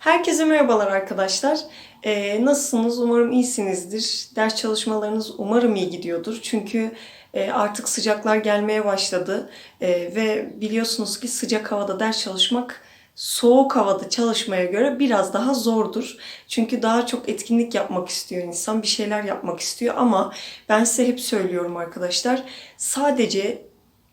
Herkese merhabalar arkadaşlar. Ee, nasılsınız? Umarım iyisinizdir. Ders çalışmalarınız umarım iyi gidiyordur. Çünkü e, artık sıcaklar gelmeye başladı. E, ve biliyorsunuz ki sıcak havada ders çalışmak soğuk havada çalışmaya göre biraz daha zordur. Çünkü daha çok etkinlik yapmak istiyor insan, bir şeyler yapmak istiyor ama ben size hep söylüyorum arkadaşlar. Sadece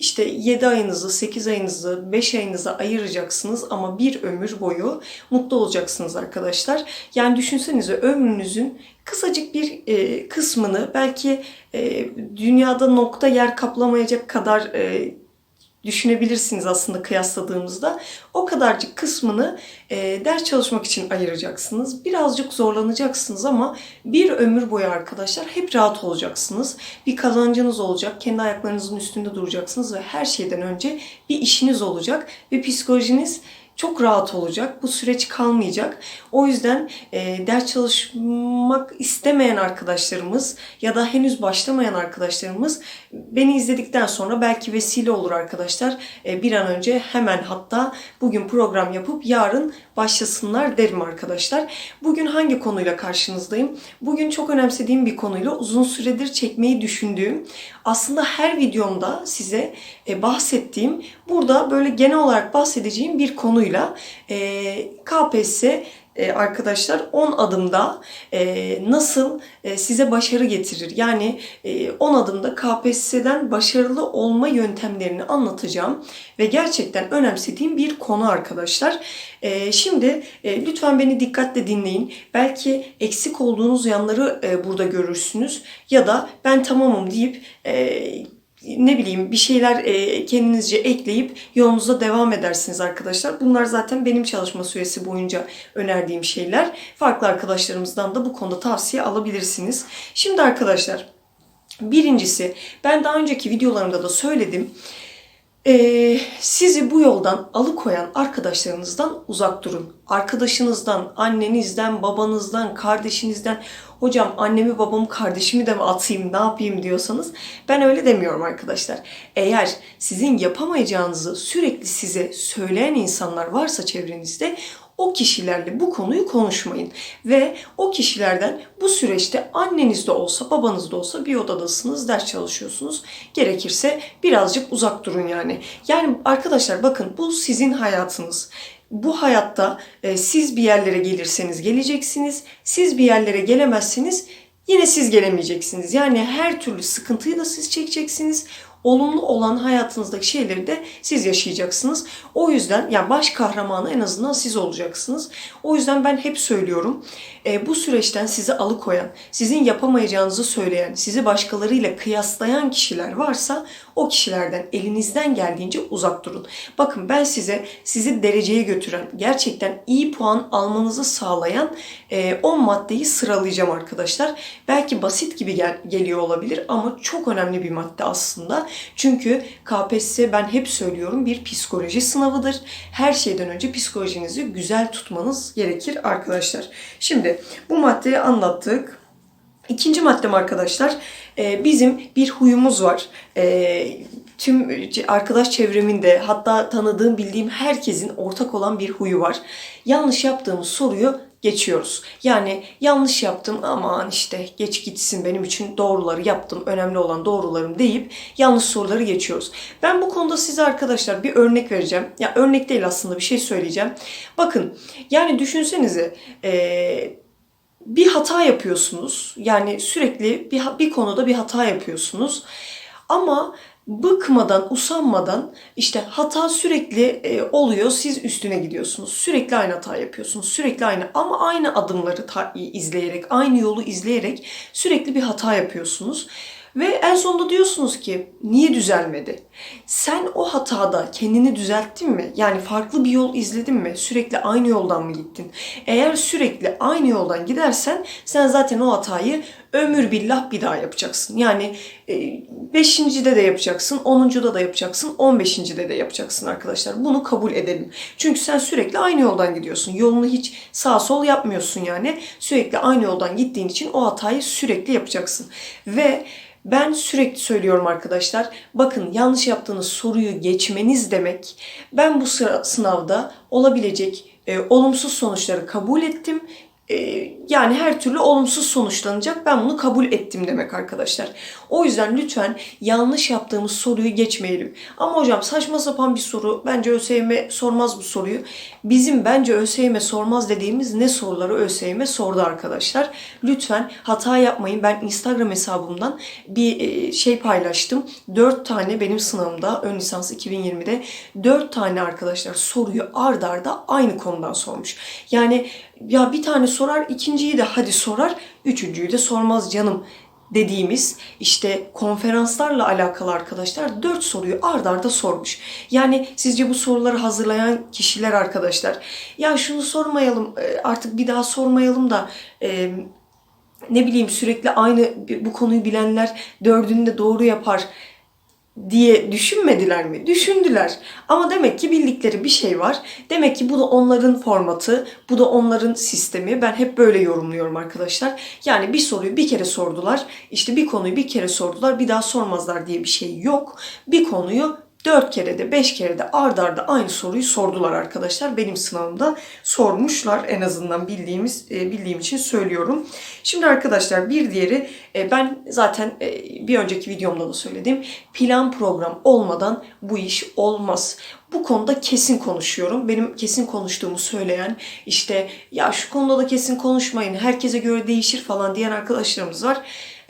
işte 7 ayınızı, 8 ayınızı, 5 ayınızı ayıracaksınız ama bir ömür boyu mutlu olacaksınız arkadaşlar. Yani düşünsenize ömrünüzün kısacık bir e, kısmını belki e, dünyada nokta yer kaplamayacak kadar e, düşünebilirsiniz aslında kıyasladığımızda. O kadarcık kısmını e, ders çalışmak için ayıracaksınız. Birazcık zorlanacaksınız ama bir ömür boyu arkadaşlar hep rahat olacaksınız. Bir kazancınız olacak, kendi ayaklarınızın üstünde duracaksınız ve her şeyden önce bir işiniz olacak ve psikolojiniz çok rahat olacak. Bu süreç kalmayacak. O yüzden e, ders çalışmak istemeyen arkadaşlarımız ya da henüz başlamayan arkadaşlarımız beni izledikten sonra belki vesile olur arkadaşlar. E, bir an önce hemen hatta bugün program yapıp yarın başlasınlar derim arkadaşlar. Bugün hangi konuyla karşınızdayım? Bugün çok önemsediğim bir konuyla uzun süredir çekmeyi düşündüğüm aslında her videomda size e, bahsettiğim burada böyle genel olarak bahsedeceğim bir konuyla e, KPSS e, arkadaşlar 10 adımda e, nasıl e, size başarı getirir? Yani e, 10 adımda KPSS'den başarılı olma yöntemlerini anlatacağım ve gerçekten önemsediğim bir konu arkadaşlar. Şimdi lütfen beni dikkatle dinleyin. Belki eksik olduğunuz yanları burada görürsünüz ya da ben tamamım deyip ne bileyim bir şeyler e, kendinizce ekleyip yolunuza devam edersiniz arkadaşlar. Bunlar zaten benim çalışma süresi boyunca önerdiğim şeyler. Farklı arkadaşlarımızdan da bu konuda tavsiye alabilirsiniz. Şimdi arkadaşlar birincisi ben daha önceki videolarımda da söyledim. Ee, sizi bu yoldan alıkoyan arkadaşlarınızdan uzak durun. Arkadaşınızdan, annenizden, babanızdan, kardeşinizden hocam annemi, babamı, kardeşimi de mi atayım, ne yapayım diyorsanız ben öyle demiyorum arkadaşlar. Eğer sizin yapamayacağınızı sürekli size söyleyen insanlar varsa çevrenizde o kişilerle bu konuyu konuşmayın. Ve o kişilerden bu süreçte anneniz de olsa babanız da olsa bir odadasınız, ders çalışıyorsunuz. Gerekirse birazcık uzak durun yani. Yani arkadaşlar bakın bu sizin hayatınız bu hayatta e, siz bir yerlere gelirseniz geleceksiniz. Siz bir yerlere gelemezseniz yine siz gelemeyeceksiniz. Yani her türlü sıkıntıyı da siz çekeceksiniz olumlu olan hayatınızdaki şeyleri de siz yaşayacaksınız. O yüzden yani baş kahramanı en azından siz olacaksınız. O yüzden ben hep söylüyorum e, bu süreçten sizi alıkoyan, sizin yapamayacağınızı söyleyen, sizi başkalarıyla kıyaslayan kişiler varsa o kişilerden elinizden geldiğince uzak durun. Bakın ben size sizi dereceye götüren, gerçekten iyi puan almanızı sağlayan e, 10 maddeyi sıralayacağım arkadaşlar. Belki basit gibi gel- geliyor olabilir ama çok önemli bir madde aslında. Çünkü KPSS ben hep söylüyorum bir psikoloji sınavıdır. Her şeyden önce psikolojinizi güzel tutmanız gerekir arkadaşlar. Şimdi bu maddeyi anlattık. İkinci maddem arkadaşlar e, bizim bir huyumuz var. E, tüm arkadaş çevreminde hatta tanıdığım bildiğim herkesin ortak olan bir huyu var. Yanlış yaptığımız soruyu geçiyoruz. Yani yanlış yaptım aman işte geç gitsin benim için doğruları yaptım. Önemli olan doğrularım deyip yanlış soruları geçiyoruz. Ben bu konuda size arkadaşlar bir örnek vereceğim. Ya örnek değil aslında bir şey söyleyeceğim. Bakın yani düşünsenize eee bir hata yapıyorsunuz. Yani sürekli bir, bir konuda bir hata yapıyorsunuz. Ama bıkmadan, usanmadan işte hata sürekli e, oluyor. Siz üstüne gidiyorsunuz. Sürekli aynı hata yapıyorsunuz. Sürekli aynı ama aynı adımları izleyerek, aynı yolu izleyerek sürekli bir hata yapıyorsunuz. Ve en sonunda diyorsunuz ki niye düzelmedi? Sen o hatada kendini düzelttin mi? Yani farklı bir yol izledin mi? Sürekli aynı yoldan mı gittin? Eğer sürekli aynı yoldan gidersen sen zaten o hatayı ömür billah bir daha yapacaksın. Yani 5.de de yapacaksın, 10.da da yapacaksın, 15.de de yapacaksın arkadaşlar. Bunu kabul edelim. Çünkü sen sürekli aynı yoldan gidiyorsun. Yolunu hiç sağ sol yapmıyorsun yani. Sürekli aynı yoldan gittiğin için o hatayı sürekli yapacaksın. Ve ben sürekli söylüyorum arkadaşlar. Bakın yanlış yaptığınız soruyu geçmeniz demek. Ben bu sınavda olabilecek e, olumsuz sonuçları kabul ettim. E, yani her türlü olumsuz sonuçlanacak. Ben bunu kabul ettim demek arkadaşlar. O yüzden lütfen yanlış yaptığımız soruyu geçmeyelim. Ama hocam saçma sapan bir soru. Bence ÖSYM sormaz bu soruyu. Bizim bence ÖSYM sormaz dediğimiz ne soruları ÖSYM sordu arkadaşlar. Lütfen hata yapmayın. Ben Instagram hesabımdan bir e, şey paylaştım. 4 tane benim sınavımda ön lisans 2020'de 4 tane arkadaşlar soruyu ard arda aynı konudan sormuş. Yani ya bir tane sorar, ikinciyi de hadi sorar, üçüncüyü de sormaz canım dediğimiz işte konferanslarla alakalı arkadaşlar dört soruyu ard arda sormuş. Yani sizce bu soruları hazırlayan kişiler arkadaşlar ya şunu sormayalım e, artık bir daha sormayalım da e, ne bileyim sürekli aynı bu konuyu bilenler dördünü de doğru yapar diye düşünmediler mi? Düşündüler. Ama demek ki bildikleri bir şey var. Demek ki bu da onların formatı, bu da onların sistemi. Ben hep böyle yorumluyorum arkadaşlar. Yani bir soruyu bir kere sordular. İşte bir konuyu bir kere sordular. Bir daha sormazlar diye bir şey yok. Bir konuyu Dört kere de beş kere de ard arda aynı soruyu sordular arkadaşlar. Benim sınavımda sormuşlar en azından bildiğimiz e, bildiğim için söylüyorum. Şimdi arkadaşlar bir diğeri e, ben zaten e, bir önceki videomda da söyledim. Plan program olmadan bu iş olmaz. Bu konuda kesin konuşuyorum. Benim kesin konuştuğumu söyleyen işte ya şu konuda da kesin konuşmayın herkese göre değişir falan diyen arkadaşlarımız var.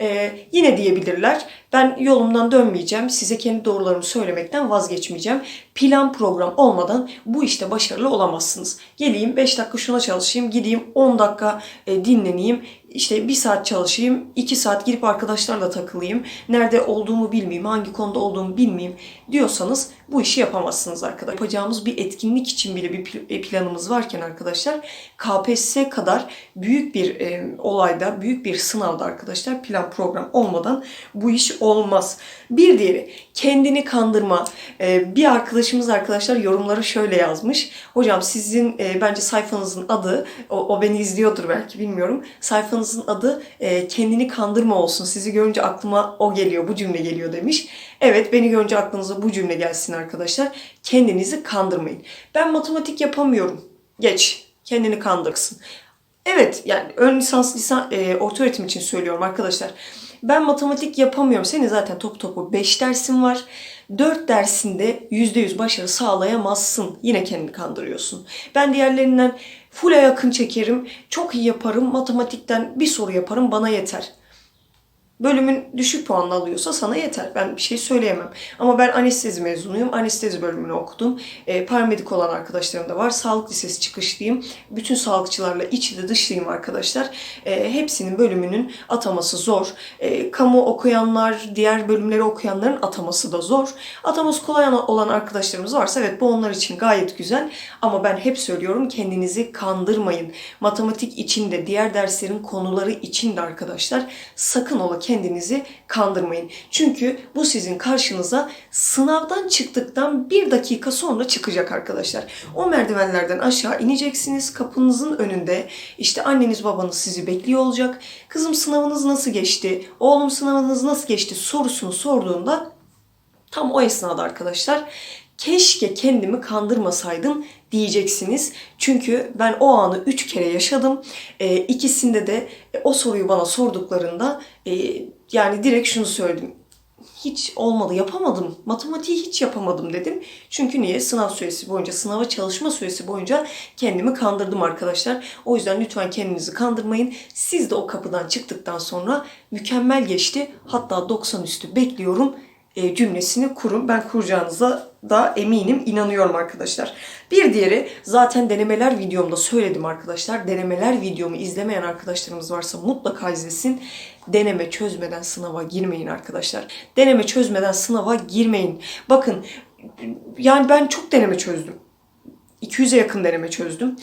Ee, yine diyebilirler. Ben yolumdan dönmeyeceğim. Size kendi doğrularımı söylemekten vazgeçmeyeceğim. Plan program olmadan bu işte başarılı olamazsınız. Geleyim 5 dakika şuna çalışayım. Gideyim 10 dakika e, dinleneyim. İşte bir saat çalışayım, iki saat girip arkadaşlarla takılayım, nerede olduğumu bilmeyeyim, hangi konuda olduğumu bilmeyeyim diyorsanız bu işi yapamazsınız arkadaşlar. Yapacağımız bir etkinlik için bile bir planımız varken arkadaşlar KPSS kadar büyük bir e, olayda, büyük bir sınavda arkadaşlar plan program olmadan bu iş olmaz. Bir diğeri kendini kandırma. E, bir arkadaşımız arkadaşlar yorumlara şöyle yazmış. Hocam sizin e, bence sayfanızın adı, o, o beni izliyordur belki bilmiyorum. Sayfanızın adı e, kendini kandırma olsun. Sizi görünce aklıma o geliyor, bu cümle geliyor demiş. Evet beni görünce aklınıza bu cümle gelsin arkadaşlar. Kendinizi kandırmayın. Ben matematik yapamıyorum. Geç. Kendini kandırsın. Evet yani ön lisans, lisan, e, orta öğretim için söylüyorum arkadaşlar. Ben matematik yapamıyorum. Senin zaten top topu 5 dersin var. 4 dersinde %100 başarı sağlayamazsın. Yine kendini kandırıyorsun. Ben diğerlerinden full'e yakın çekerim. Çok iyi yaparım. Matematikten bir soru yaparım. Bana yeter bölümün düşük puanla alıyorsa sana yeter. Ben bir şey söyleyemem. Ama ben anestezi mezunuyum. Anestezi bölümünü okudum. E, paramedik olan arkadaşlarım da var. Sağlık lisesi çıkışlıyım. Bütün sağlıkçılarla içli dışlıyım arkadaşlar. E, hepsinin bölümünün ataması zor. E, kamu okuyanlar, diğer bölümleri okuyanların ataması da zor. Ataması kolay olan arkadaşlarımız varsa evet bu onlar için gayet güzel. Ama ben hep söylüyorum kendinizi kandırmayın. Matematik için de diğer derslerin konuları için de arkadaşlar sakın ola kandırmayın. Çünkü bu sizin karşınıza sınavdan çıktıktan bir dakika sonra çıkacak arkadaşlar. O merdivenlerden aşağı ineceksiniz. Kapınızın önünde işte anneniz babanız sizi bekliyor olacak. Kızım sınavınız nasıl geçti? Oğlum sınavınız nasıl geçti? sorusunu sorduğunda tam o esnada arkadaşlar keşke kendimi kandırmasaydım diyeceksiniz. Çünkü ben o anı üç kere yaşadım. E, ikisinde de e, o soruyu bana sorduklarında e, yani direkt şunu söyledim. Hiç olmadı, yapamadım. Matematiği hiç yapamadım dedim. Çünkü niye? Sınav süresi boyunca, sınava çalışma süresi boyunca kendimi kandırdım arkadaşlar. O yüzden lütfen kendinizi kandırmayın. Siz de o kapıdan çıktıktan sonra mükemmel geçti. Hatta 90 üstü bekliyorum e, cümlesini kurun. Ben kuracağınıza da eminim, inanıyorum arkadaşlar. Bir diğeri zaten denemeler videomda söyledim arkadaşlar. Denemeler videomu izlemeyen arkadaşlarımız varsa mutlaka izlesin. Deneme çözmeden sınava girmeyin arkadaşlar. Deneme çözmeden sınava girmeyin. Bakın yani ben çok deneme çözdüm. 200'e yakın deneme çözdüm.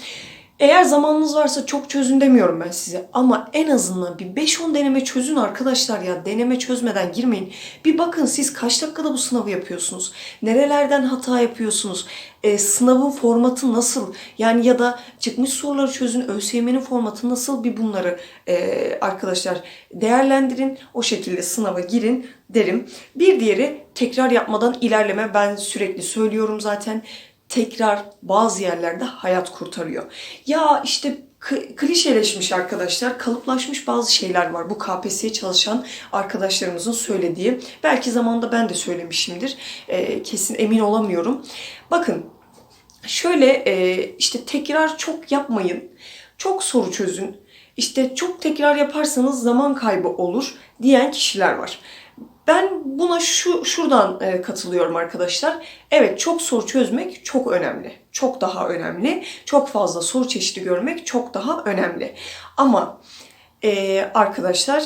Eğer zamanınız varsa çok çözün demiyorum ben size. Ama en azından bir 5-10 deneme çözün arkadaşlar ya. Deneme çözmeden girmeyin. Bir bakın siz kaç dakikada bu sınavı yapıyorsunuz? Nerelerden hata yapıyorsunuz? E, sınavın formatı nasıl? Yani ya da çıkmış soruları çözün. ÖSYM'nin formatı nasıl? Bir bunları e, arkadaşlar değerlendirin. O şekilde sınava girin derim. Bir diğeri tekrar yapmadan ilerleme. Ben sürekli söylüyorum zaten tekrar bazı yerlerde hayat kurtarıyor. Ya işte klişeleşmiş arkadaşlar, kalıplaşmış bazı şeyler var. Bu KPSS'ye çalışan arkadaşlarımızın söylediği. Belki zamanda ben de söylemişimdir. Ee, kesin emin olamıyorum. Bakın şöyle e, işte tekrar çok yapmayın. Çok soru çözün. İşte çok tekrar yaparsanız zaman kaybı olur diyen kişiler var. Ben buna şu şuradan e, katılıyorum arkadaşlar. Evet çok soru çözmek çok önemli. Çok daha önemli. Çok fazla soru çeşidi görmek çok daha önemli. Ama e, arkadaşlar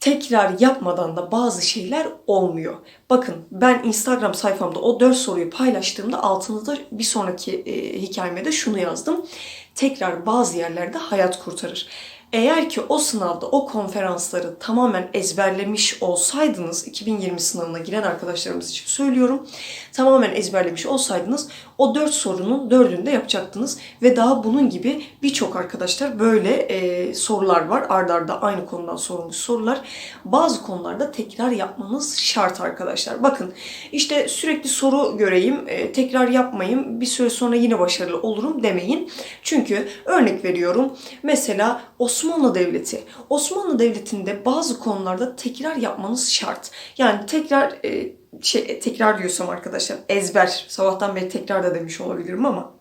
tekrar yapmadan da bazı şeyler olmuyor. Bakın ben Instagram sayfamda o 4 soruyu paylaştığımda altında da bir sonraki e, hikayeme de şunu yazdım. Tekrar bazı yerlerde hayat kurtarır. Eğer ki o sınavda o konferansları tamamen ezberlemiş olsaydınız, 2020 sınavına giren arkadaşlarımız için söylüyorum, tamamen ezberlemiş olsaydınız o 4 sorunun 4'ünü de yapacaktınız. Ve daha bunun gibi birçok arkadaşlar böyle e, sorular var. Ardarda arda aynı konudan sorulmuş sorular. Bazı konularda tekrar yapmanız şart arkadaşlar. Bakın işte sürekli soru göreyim, e, tekrar yapmayayım, bir süre sonra yine başarılı olurum demeyin. Çünkü örnek veriyorum mesela Osmanlı Devleti. Osmanlı Devleti'nde bazı konularda tekrar yapmanız şart. Yani tekrar e, şey tekrar diyorsam arkadaşlar ezber sabahtan beri tekrar da demiş olabilirim ama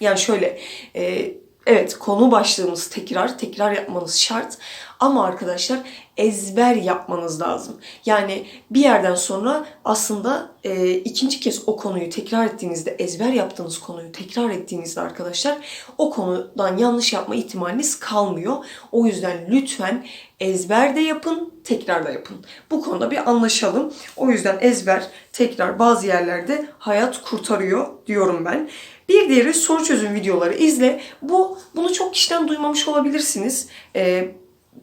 yani şöyle e, evet konu başlığımız tekrar tekrar yapmanız şart ama arkadaşlar ezber yapmanız lazım. Yani bir yerden sonra aslında e, ikinci kez o konuyu tekrar ettiğinizde ezber yaptığınız konuyu tekrar ettiğinizde arkadaşlar o konudan yanlış yapma ihtimaliniz kalmıyor. O yüzden lütfen ezber de yapın, tekrar da yapın. Bu konuda bir anlaşalım. O yüzden ezber, tekrar bazı yerlerde hayat kurtarıyor diyorum ben. Bir diğeri soru çözüm videoları izle. Bu bunu çok kişiden duymamış olabilirsiniz. Ee,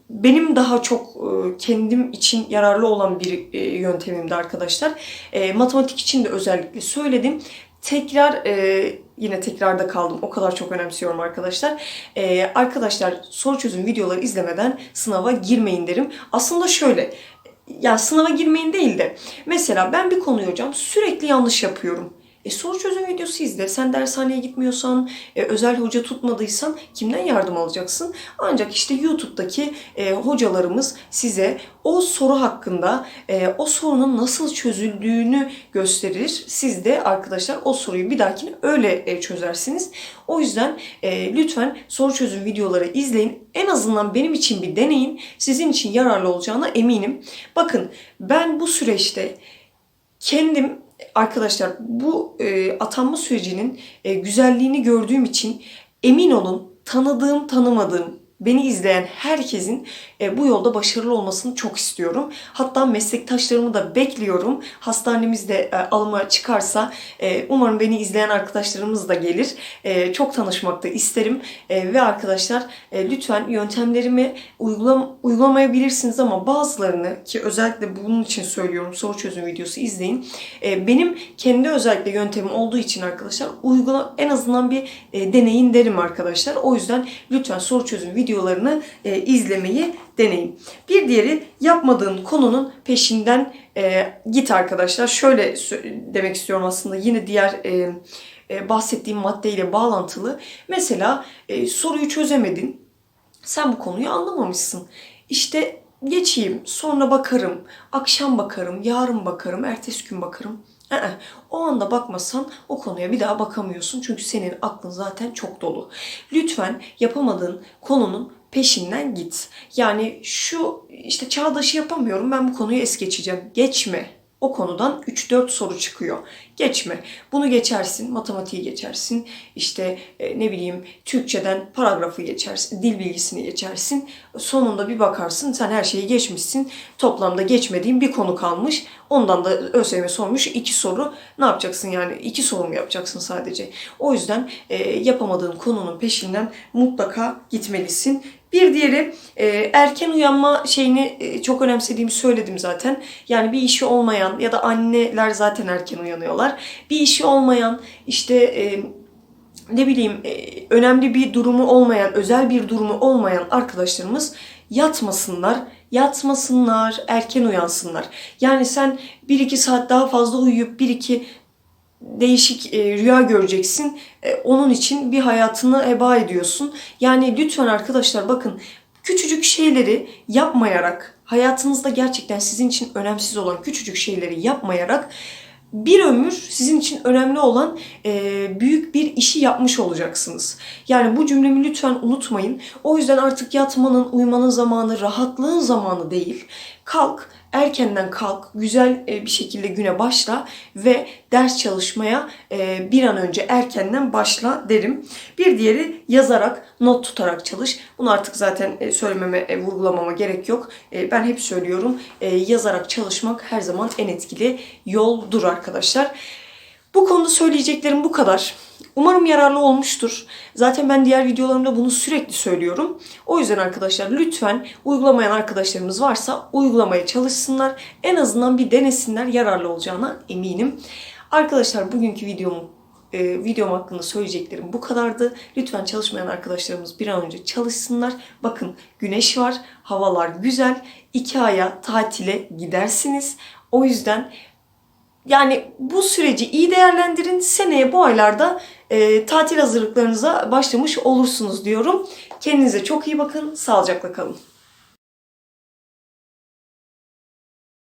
benim daha çok e, kendim için yararlı olan bir e, yöntemimdi arkadaşlar. E, matematik için de özellikle söyledim. Tekrar yine tekrarda kaldım. O kadar çok önemsiyorum arkadaşlar. Arkadaşlar soru çözüm videoları izlemeden sınava girmeyin derim. Aslında şöyle ya sınava girmeyin değil de mesela ben bir konuyu hocam sürekli yanlış yapıyorum. E soru çözüm videosu izle. Sen dershaneye gitmiyorsan, e, özel hoca tutmadıysan kimden yardım alacaksın? Ancak işte YouTube'daki e, hocalarımız size o soru hakkında e, o sorunun nasıl çözüldüğünü gösterir. Siz de arkadaşlar o soruyu bir dahakine öyle e, çözersiniz. O yüzden e, lütfen soru çözüm videoları izleyin. En azından benim için bir deneyin. Sizin için yararlı olacağına eminim. Bakın ben bu süreçte kendim arkadaşlar bu e, atanma sürecinin e, güzelliğini gördüğüm için emin olun tanıdığım tanımadığım beni izleyen herkesin e, bu yolda başarılı olmasını çok istiyorum. Hatta meslektaşlarımı da bekliyorum. Hastanemizde e, alıma çıkarsa e, umarım beni izleyen arkadaşlarımız da gelir. E, çok tanışmak da isterim. E, ve arkadaşlar e, lütfen yöntemlerimi uygulam uygulamayabilirsiniz ama bazılarını ki özellikle bunun için söylüyorum soru çözüm videosu izleyin. E, benim kendi özellikle yöntemim olduğu için arkadaşlar uygula en azından bir e, deneyin derim arkadaşlar. O yüzden lütfen soru çözüm videolarını e, izlemeyi deneyin. Bir diğeri yapmadığın konunun peşinden e, git arkadaşlar. Şöyle demek istiyorum aslında yine diğer e, e, bahsettiğim maddeyle bağlantılı. Mesela e, soruyu çözemedin. Sen bu konuyu anlamamışsın. İşte geçeyim, sonra bakarım, akşam bakarım, yarın bakarım, ertesi gün bakarım. Ee, o anda bakmasan o konuya bir daha bakamıyorsun. Çünkü senin aklın zaten çok dolu. Lütfen yapamadığın konunun peşinden git. Yani şu işte çağdaşı yapamıyorum ben bu konuyu es geçeceğim. Geçme o konudan 3-4 soru çıkıyor. Geçme. Bunu geçersin, matematiği geçersin, işte e, ne bileyim Türkçeden paragrafı geçersin, dil bilgisini geçersin. Sonunda bir bakarsın sen her şeyi geçmişsin. Toplamda geçmediğin bir konu kalmış. Ondan da ÖSYM sormuş iki soru. Ne yapacaksın yani? iki soru mu yapacaksın sadece? O yüzden e, yapamadığın konunun peşinden mutlaka gitmelisin. Bir diğeri e, erken uyanma şeyini e, çok önemsediğimi söyledim zaten. Yani bir işi olmayan ya da anneler zaten erken uyanıyorlar. Bir işi olmayan işte e, ne bileyim e, önemli bir durumu olmayan, özel bir durumu olmayan arkadaşlarımız yatmasınlar, yatmasınlar, erken uyansınlar. Yani sen 1-2 saat daha fazla uyuyup 1-2 değişik e, rüya göreceksin. E, onun için bir hayatını heba ediyorsun. Yani lütfen arkadaşlar bakın küçücük şeyleri yapmayarak hayatınızda gerçekten sizin için önemsiz olan küçücük şeyleri yapmayarak bir ömür sizin için önemli olan e, büyük bir işi yapmış olacaksınız. Yani bu cümlemi lütfen unutmayın. O yüzden artık yatmanın, uyumanın zamanı, rahatlığın zamanı değil. Kalk, erkenden kalk, güzel e, bir şekilde güne başla ve ders çalışmaya e, bir an önce erkenden başla derim. Bir diğeri yazarak, not tutarak çalış. Bunu artık zaten e, söylememe, e, vurgulamama gerek yok. E, Ben hep söylüyorum, e, yazarak çalışmak her zaman en etkili yoldur arkadaşlar. Bu konuda söyleyeceklerim bu kadar. Umarım yararlı olmuştur. Zaten ben diğer videolarımda bunu sürekli söylüyorum. O yüzden arkadaşlar lütfen uygulamayan arkadaşlarımız varsa uygulamaya çalışsınlar. En azından bir denesinler yararlı olacağına eminim. Arkadaşlar bugünkü videomu e, videom hakkında söyleyeceklerim bu kadardı. Lütfen çalışmayan arkadaşlarımız bir an önce çalışsınlar. Bakın güneş var, havalar güzel. İki aya tatile gidersiniz. O yüzden yani bu süreci iyi değerlendirin. Seneye bu aylarda e, tatil hazırlıklarınıza başlamış olursunuz diyorum. Kendinize çok iyi bakın. Sağlıcakla kalın.